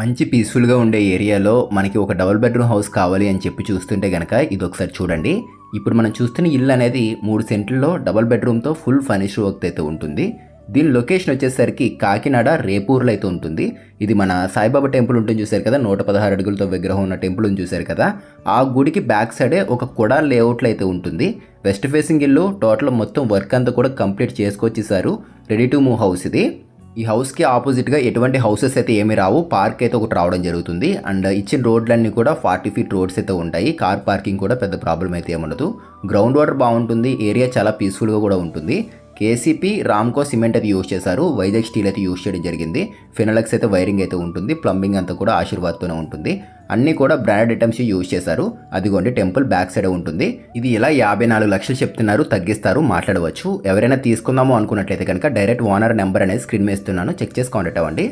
మంచి పీస్ఫుల్గా ఉండే ఏరియాలో మనకి ఒక డబుల్ బెడ్రూమ్ హౌస్ కావాలి అని చెప్పి చూస్తుంటే కనుక ఇది ఒకసారి చూడండి. ఇప్పుడు మనం చూస్తున్న ఇల్లు అనేది మూడు సెంట్లలో డబుల్ బెడ్రూమ్తో ఫుల్ ఫర్నిష్ వర్క్ అయితే ఉంటుంది. దీని లొకేషన్ వచ్చేసరికి కాకినాడ రేపూర్లో అయితే ఉంటుంది. ఇది మన సాయిబాబా టెంపుల్ ఉంటుంది చూశారు కదా? నూట పదహారు అడుగులతో విగ్రహం ఉన్న టెంపుల్ ఉంది చూశారు కదా? ఆ గుడికి బ్యాక్ సైడే ఒక కుడా లేఅవుట్లో అయితే ఉంటుంది. వెస్ట్ ఫేసింగ్ ఇల్లు టోటల్ మొత్తం వర్క్ అంతా కూడా కంప్లీట్ చేసుకొచ్చేసారు రెడీ టు మూవ్ హౌస్ ఇది. ఈ హౌస్కి ఆపోజిట్గా ఎటువంటి హౌసెస్ అయితే ఏమీ రావు. పార్క్ అయితే ఒకటి రావడం జరుగుతుంది. అండ్ ఇచ్చిన రోడ్లన్నీ కూడా ఫార్టీ ఫీట్ రోడ్స్ అయితే ఉంటాయి. కార్ పార్కింగ్ కూడా పెద్ద ప్రాబ్లం అయితే ఏముండదు గ్రౌండ్ వాటర్ బాగుంటుంది. ఏరియా చాలా పీస్ఫుల్గా కూడా ఉంటుంది. కేసీపీ రామ్కో సిమెంట్ అయితే యూజ్ చేశారు. వైజాగ్ స్టీల్ అయితే యూజ్ చేయడం జరిగింది. ఫినలక్స్ అయితే వైరింగ్ అయితే ఉంటుంది. ప్లంబింగ్ అంతా కూడా ఆశీర్వాద్తోనే ఉంటుంది. అన్నీ కూడా బ్రాండెడ్ ఐటమ్స్ యూజ్ చేశారు. అదిగోండి టెంపుల్ బ్యాక్ సైడ్ ఉంటుంది. ఇది ఇలా యాభై నాలుగు లక్షలు చెప్తున్నారు తగ్గిస్తారు మాట్లాడవచ్చు. ఎవరైనా తీసుకుందాము అనుకున్నట్లయితే కనుక డైరెక్ట్ ఓనర్ నెంబర్ అనేది స్క్రీన్ మీద ఇస్తున్నాను. చెక్ చేసి కాంటాక్ట్ అవ్వండి.